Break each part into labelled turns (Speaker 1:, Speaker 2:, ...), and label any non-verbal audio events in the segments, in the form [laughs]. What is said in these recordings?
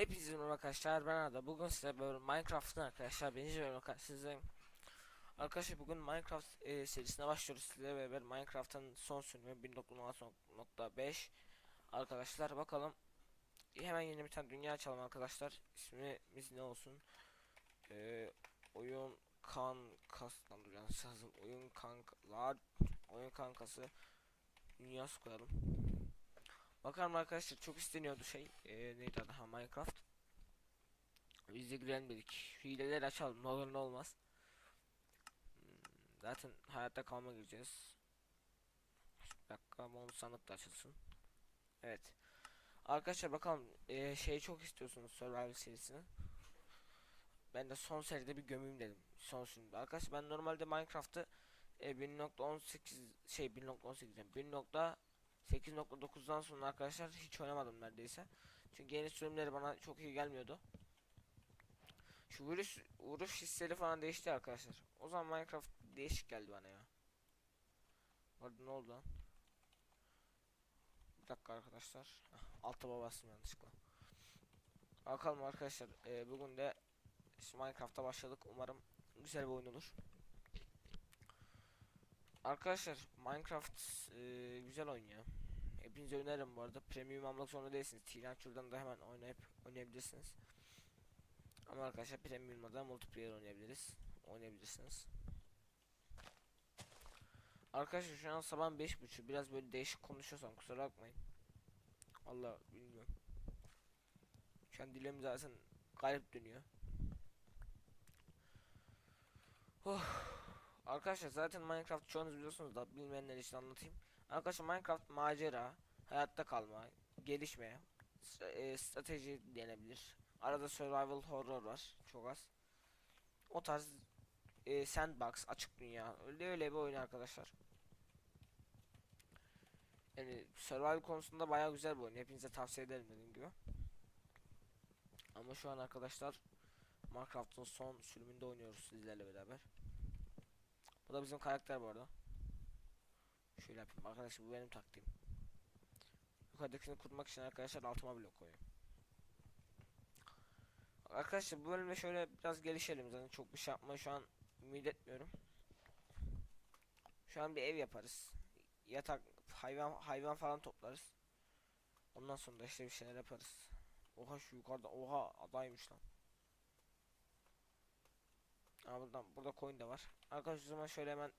Speaker 1: Hepinize merhaba arkadaşlar ben Arda. Bugün size böyle Minecraft'ın arkadaşlar birinci bölüm sizin Arkadaşlar bugün Minecraft e, serisine başlıyoruz. Sizle beraber Minecraft'ın son sürümü 1.16.5 Arkadaşlar bakalım. Hemen yeni bir tane dünya açalım arkadaşlar. İsmimiz ne olsun? E, Oyun kankasından dur yanlış yazdım. Oyun kankalar Oyun kankası. Dünyası koyalım Bakalım arkadaşlar çok isteniyordu şey. Ee, neydi adı? Ha Minecraft. Biz de girelim dedik hileleri açalım ne olur ne olmaz. Hmm, Zaten hayatta kalma gireceğiz. Bir dakika bonus sandık da açılsın. Evet. Arkadaşlar bakalım ee, şeyi çok istiyorsunuz Survival serisini. Ben de son seride bir gömeyim dedim son sürümde. Arkadaşlar ben normalde Minecraft'ı e, 1.18 şey 1.18 yani 8.9'dan sonra arkadaşlar hiç oynamadım neredeyse. Çünkü yeni sürümleri bana çok iyi gelmiyordu. Şu vuruş, vuruş hisleri falan değişti arkadaşlar. O zaman Minecraft değişik geldi bana ya. Orada ne oldu lan? Bir dakika arkadaşlar. Heh, alta bastım yanlışlıkla. Bakalım arkadaşlar. Ee, bugün de işte Minecraft'a başladık. Umarım güzel bir oyun olur. Arkadaşlar Minecraft e, güzel oyun ya. Hepinize öneririm bu arada. Premium almak zorunda değilsiniz. Tirancur'dan da hemen oynayıp oynayabilirsiniz. Ama arkadaşlar Premium'da da multiplayer oynayabiliriz. Oynayabilirsiniz. Arkadaşlar şu an sabah 5.30 biraz böyle değişik konuşuyorsam kusura bakmayın. Allah bilmiyorum. Şu an dilim zaten garip dönüyor. Oh. Arkadaşlar zaten Minecraft çoğunuz biliyorsunuz da bilmeyenler için anlatayım. Arkadaşlar Minecraft macera, hayatta kalma, gelişme, e, strateji denebilir. Arada survival horror var çok az. O tarz e, sandbox açık dünya öyle öyle bir oyun arkadaşlar. Yani survival konusunda bayağı güzel bir oyun. Hepinize tavsiye ederim dediğim gibi. Ama şu an arkadaşlar Minecraft'ın son sürümünde oynuyoruz sizlerle beraber. Bu da bizim karakter bu arada. Şöyle yapayım arkadaşlar bu benim taktiğim. Yukarıdakini kurmak için arkadaşlar altıma blok koyuyorum. Arkadaşlar bu bölümde şöyle biraz gelişelim zaten çok bir şey yapmayı şu an ümit etmiyorum. Şu an bir ev yaparız. Yatak hayvan hayvan falan toplarız. Ondan sonra da işte bir şeyler yaparız. Oha şu yukarıda oha adaymış lan. Aa buradan burada coin de var. Arkadaşlar o zaman şöyle hemen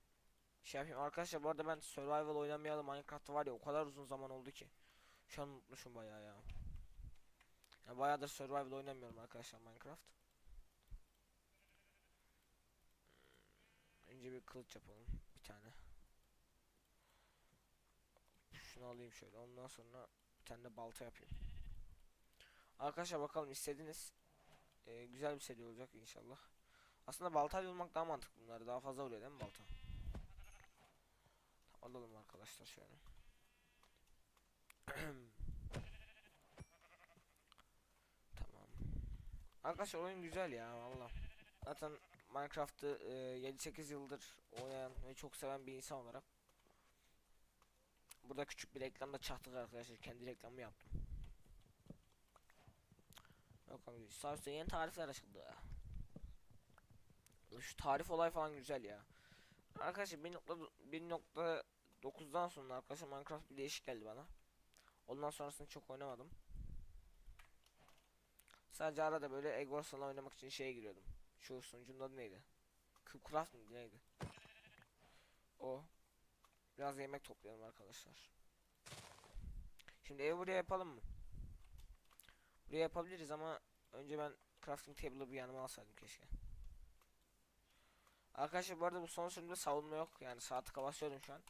Speaker 1: şey yapayım. Arkadaşlar bu arada ben survival oynamayalı Minecraft var ya o kadar uzun zaman oldu ki. Şu an unutmuşum bayağı ya. ya bayağıdır survival oynamıyorum arkadaşlar Minecraft. Hmm, Önce bir kılıç yapalım bir tane. Şunu alayım şöyle ondan sonra bir tane de balta yapayım. Arkadaşlar bakalım istediniz. Ee, güzel bir seri olacak inşallah. Aslında baltayla olmak daha mantıklı bunları daha fazla vuruyor değil mi balta? Alalım arkadaşlar şöyle. [clears throat] tamam. Arkadaşlar oyun güzel ya valla. Zaten Minecraft'ı e, 7-8 yıldır oynayan ve çok seven bir insan olarak. Burada küçük bir reklamda çaktık arkadaşlar. Kendi reklamı yaptım. Bakalım. Sağ üstte yeni tarifler açıldı. Şu tarif olay falan güzel ya. Arkadaşlar 1.9'dan sonra arkadaşlar Minecraft bir değişik geldi bana. Ondan sonrasını çok oynamadım. Sadece arada böyle Eggors'la oynamak için şeye giriyordum. Şu sunucunun adı neydi? Craft mıydı neydi? O. Biraz yemek toplayalım arkadaşlar. Şimdi evi buraya yapalım mı? Buraya yapabiliriz ama önce ben crafting table'ı bir yanıma alsaydım keşke. Arkadaşlar bu arada bu son sürümde savunma yok. Yani sağ tıka şu an.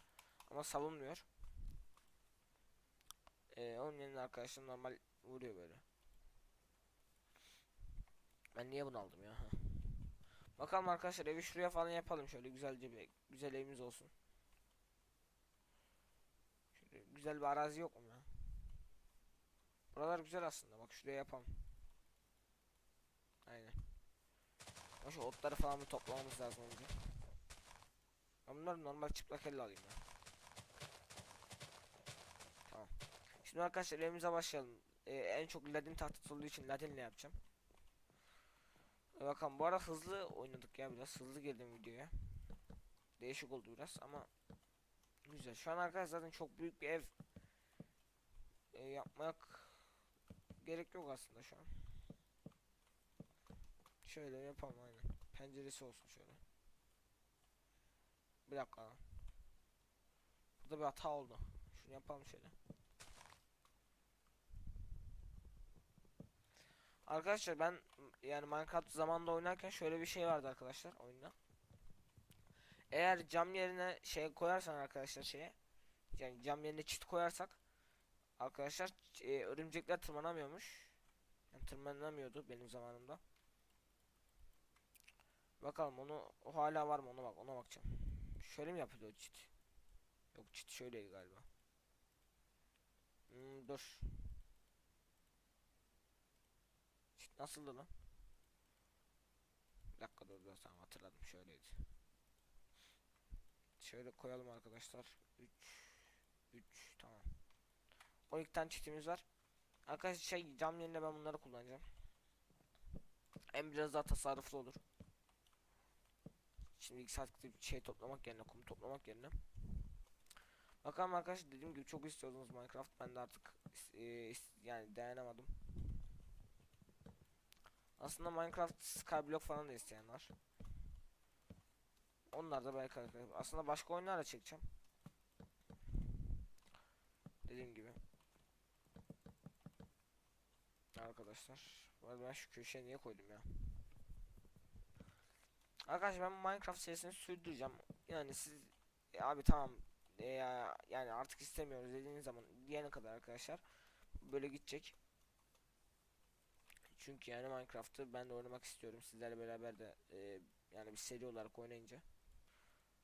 Speaker 1: Ama savunmuyor. Ee, onun yerine arkadaşlar normal vuruyor böyle. Ben niye bunu aldım ya? [laughs] Bakalım arkadaşlar evi şuraya falan yapalım şöyle güzelce bir güzel evimiz olsun. Şöyle güzel bir arazi yok mu ya? Buralar güzel aslında. Bak şuraya yapalım. Aynen. Şu otları falan bir toplamamız lazım önce. Ben bunları normal çıplak elle alayım ya. Tamam. Şimdi arkadaşlar evimize başlayalım. e, en çok ladin tahtası olduğu için ladinle yapacağım. E, bakalım bu ara hızlı oynadık ya biraz hızlı girdim videoya. Değişik oldu biraz ama güzel. Şu an arkadaşlar zaten çok büyük bir ev e, yapmak gerek yok aslında şu an. Şöyle yapalım aynen. Penceresi olsun şöyle. Bir dakika. lan. Burada bir hata oldu. Şunu yapalım şöyle. Arkadaşlar ben yani Minecraft zamanında oynarken şöyle bir şey vardı arkadaşlar oyunda. Eğer cam yerine şey koyarsan arkadaşlar şeye yani cam yerine çit koyarsak arkadaşlar e, örümcekler tırmanamıyormuş. Yani tırmanamıyordu benim zamanımda. Bakalım onu o hala var mı ona bak ona bakacağım. Şöyle mi yapılıyor çit? Yok çit şöyleydi galiba. Hmm, dur. Çit nasıldı lan? Bir dakika dur dur tamam hatırladım şöyleydi. Şöyle koyalım arkadaşlar. 3 3 tamam. 12 tane çitimiz var. Arkadaşlar şey cam yerine ben bunları kullanacağım. Hem biraz daha tasarruflu olur. Şimdi iki saat gidip şey toplamak yerine, kum toplamak yerine. Bakalım arkadaşlar dediğim gibi çok istiyordunuz Minecraft. Ben de artık e, yani dayanamadım. Aslında Minecraft Skyblock falan da isteyen var. Onlar da belki. Aslında başka oyunlar da çekeceğim. Dediğim gibi. Arkadaşlar. Ben şu köşeye niye koydum ya? Arkadaşlar ben Minecraft serisini sürdüreceğim. Yani siz e, abi tamam e, ya, yani artık istemiyoruz dediğiniz zaman diyene kadar arkadaşlar böyle gidecek. Çünkü yani Minecraft'ı ben de oynamak istiyorum. Sizlerle beraber de e, yani bir seri olarak oynayınca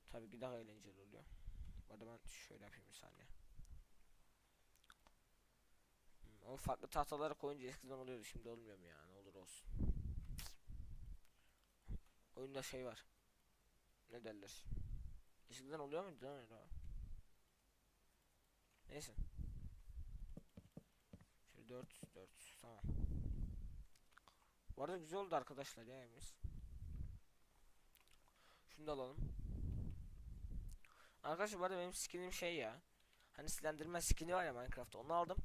Speaker 1: tabii ki daha eğlenceli oluyor. Bu ben şöyle yapayım bir saniye. Hmm, Ama farklı tahtalara koyunca eskiden oluyordu şimdi olmuyor mu ya ne olur olsun. Oyunda şey var. Ne derler? Eskiden oluyor muydu lan öyle? Neyse. Şöyle 4 4 tamam. Bu arada güzel oldu arkadaşlar ya evimiz. Şunu da alalım. Arkadaşlar bu arada benim skinim şey ya. Hani silendirme skini var ya Minecraft'ta onu aldım.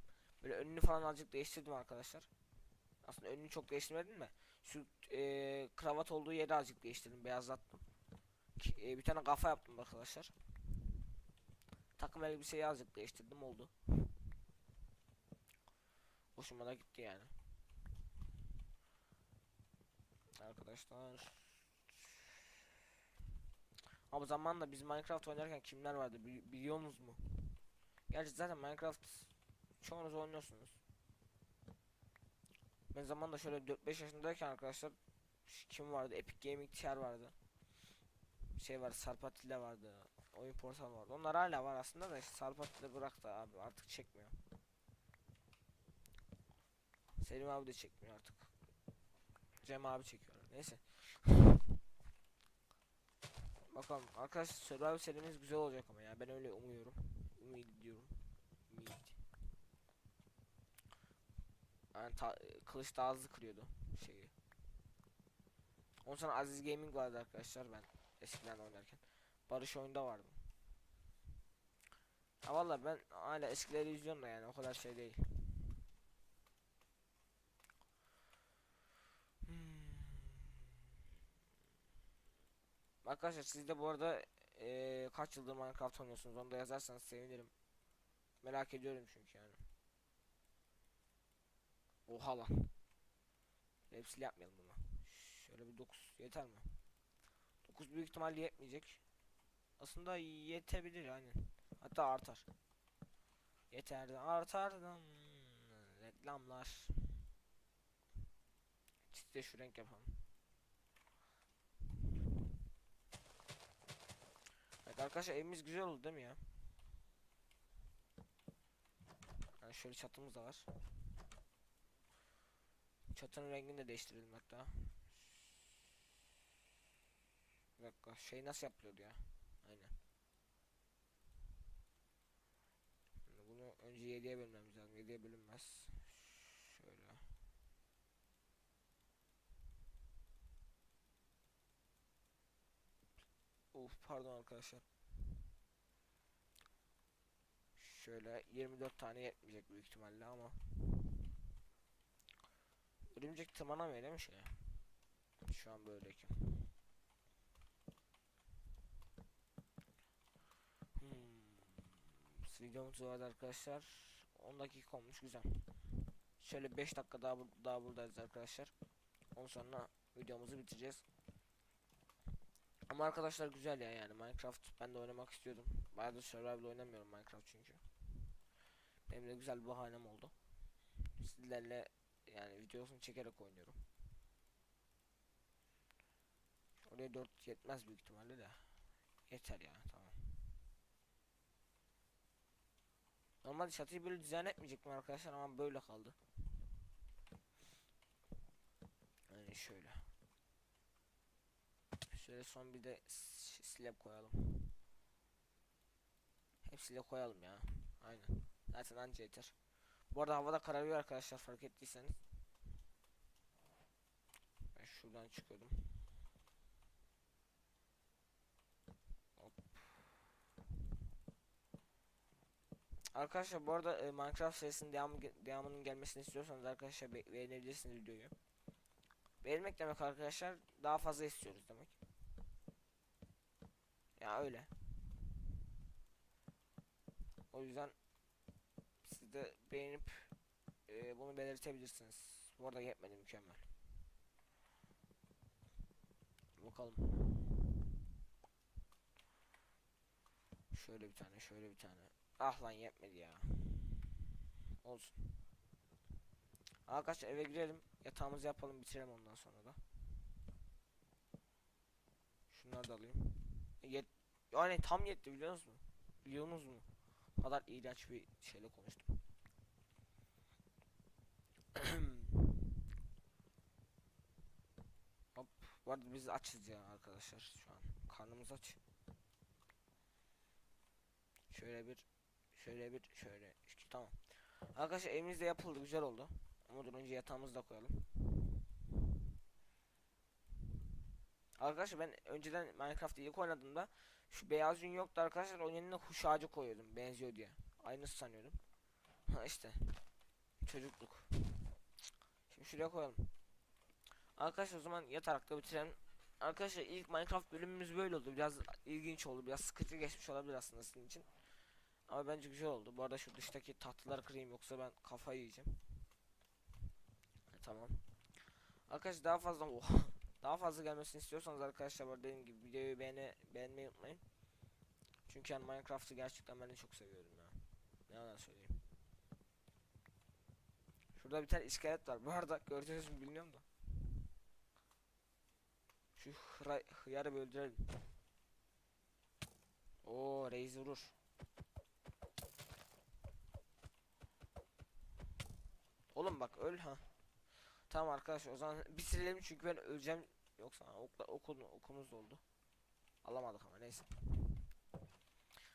Speaker 1: Böyle önünü falan azıcık değiştirdim arkadaşlar. Aslında önünü çok değiştirmedim de. Şu e, kravat olduğu yeri azıcık değiştirdim. Beyazlattım. E, bir tane kafa yaptım arkadaşlar. Takım elbiseyi azıcık değiştirdim oldu. Hoşuma da gitti yani. Arkadaşlar. Ama zamanla biz Minecraft oynarken kimler vardı bili- biliyorsunuz mu? Gerçi zaten Minecraft çoğunuz oynuyorsunuz. Ben zamanla şöyle 4-5 yaşındayken arkadaşlar kim vardı? Epic Gaming TR vardı. Şey var Sarpatilla vardı. Oyun portal vardı. Onlar hala var aslında da işte Sarpatilla bıraktı abi artık çekmiyor. Selim abi de çekmiyor artık. Cem abi çekiyor. Neyse. [laughs] Bakalım arkadaşlar Survivor serimiz güzel olacak ama ya ben öyle umuyorum. Ümit ediyorum. Ümit. Yani ta- kılıç daha hızlı kırıyordu şeyi. Ondan sonra Aziz Gaming vardı arkadaşlar ben eskiden oynarken. Barış oyunda vardı. Ha valla ben hala eskileri izliyorum da yani o kadar şey değil. Hmm. Arkadaşlar siz de bu arada eee, kaç yıldır Minecraft oynuyorsunuz onu da yazarsanız sevinirim. Merak ediyorum çünkü yani. Oha lan. Hepsini yapmayalım bunu. Şöyle bir 9 yeter mi? 9 büyük ihtimalle yetmeyecek. Aslında yetebilir yani. Hatta artar. Yeter de artar da hmm, reklamlar. Çizde şu renk yapalım. Evet arkadaşlar evimiz güzel oldu değil mi ya? Yani şöyle çatımız da var. Çatının rengini de değiştirelim hatta. Bir dakika şey nasıl yapılıyordu ya? Aynen. Şimdi bunu önce 7'ye bölmemiz lazım. 7'ye bölünmez. Şöyle. Of pardon arkadaşlar. Şöyle 24 tane yetmeyecek büyük ihtimalle ama Örümcek tırmanamıyor değil mi şeye? Şu an böyleki. Hmm. Videomuz vardı arkadaşlar. 10 dakika olmuş güzel. Şöyle 5 dakika daha daha buradayız arkadaşlar. Ondan sonra videomuzu bitireceğiz. Ama arkadaşlar güzel ya yani Minecraft ben de oynamak istiyordum. Bayağıdır survival oynamıyorum Minecraft çünkü. Benim de güzel bir bahanem oldu. Sizlerle yani videosunu çekerek oynuyorum. Oraya 4 yetmez büyük ihtimalle de. Yeter ya tamam. Normalde çatıyı böyle dizayn etmeyecektim arkadaşlar ama böyle kaldı. Yani şöyle. Şöyle son bir de slab koyalım. Hepsiyle koyalım ya. Aynen. Zaten anca yeter. Bu arada havada kararıyor arkadaşlar fark ettiyseniz. Ben şuradan çıkıyordum. Arkadaşlar bu arada e, Minecraft serisinin devamı, devamının gelmesini istiyorsanız arkadaşlar be- beğenebilirsiniz videoyu. Beğenmek demek arkadaşlar daha fazla istiyoruz demek. Ya öyle. O yüzden de beğenip e, bunu belirtebilirsiniz. Bu arada yetmedi mükemmel. Bakalım. Şöyle bir tane, şöyle bir tane. Ah lan yetmedi ya. Olsun. Arkadaşlar eve girelim. Yatağımızı yapalım, bitirelim ondan sonra da. Şunları da alayım. Yet yani tam yetti biliyor musunuz? Biliyorsunuz mu? O kadar iğrenç bir şeyle konuştum. Hop. Bu arada biz açız ya arkadaşlar şu an. Karnımız aç. Şöyle bir şöyle bir şöyle iki tamam. Arkadaşlar evimizde yapıldı güzel oldu. Ama önce yatağımızı da koyalım. Arkadaşlar ben önceden Minecraft'ı ilk oynadığımda şu beyaz yün yoktu arkadaşlar onun yerine kuş ağacı koyuyordum benziyor diye. Aynısı sanıyordum. Ha işte. Çocukluk. Şimdi şuraya koyalım. Arkadaşlar o zaman yatarakta bitirelim. Arkadaşlar ilk Minecraft bölümümüz böyle oldu. Biraz ilginç oldu. Biraz sıkıcı geçmiş olabilir aslında sizin için. Ama bence güzel oldu. Bu arada şu dıştaki tahtaları kırayım yoksa ben kafayı yiyeceğim. Ha, tamam. Arkadaşlar daha fazla Oha! [laughs] daha fazla gelmesini istiyorsanız arkadaşlar arada dediğim gibi videoyu beğene beğenmeyi unutmayın. Çünkü yani Minecraft'ı gerçekten ben de çok seviyorum ya. Ne yalan söyleyeyim. Şurada bir tane iskelet var. Bu arada gördünüz mü bilmiyorum da. Şu hıra, hıyarı öldürelim. Oo reis vurur. Oğlum bak öl ha. Tamam arkadaşlar o zaman bitirelim çünkü ben öleceğim. Yoksa okla, okul, okumuz doldu. Alamadık ama neyse.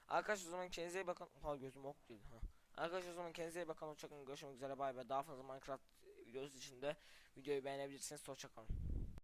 Speaker 1: Arkadaşlar o zaman kendinize iyi bakın. Ha gözüm ok değil ha. Arkadaşlar o zaman kendinize iyi bakın. Hoşçakalın. Görüşmek üzere. Bay bay. Daha fazla Minecraft videosu için de videoyu beğenebilirsiniz. Hoşçakalın.